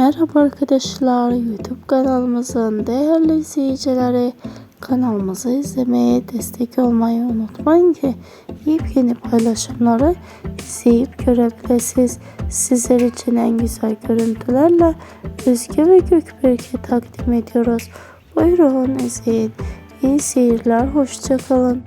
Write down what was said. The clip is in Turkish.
Merhaba arkadaşlar YouTube kanalımızın değerli izleyicileri kanalımızı izlemeye destek olmayı unutmayın ki yepyeni paylaşımları izleyip görebilirsiniz. Sizler için en güzel görüntülerle Özge ve Gökberk'i takdim ediyoruz. Buyurun izleyin. İyi seyirler, hoşçakalın.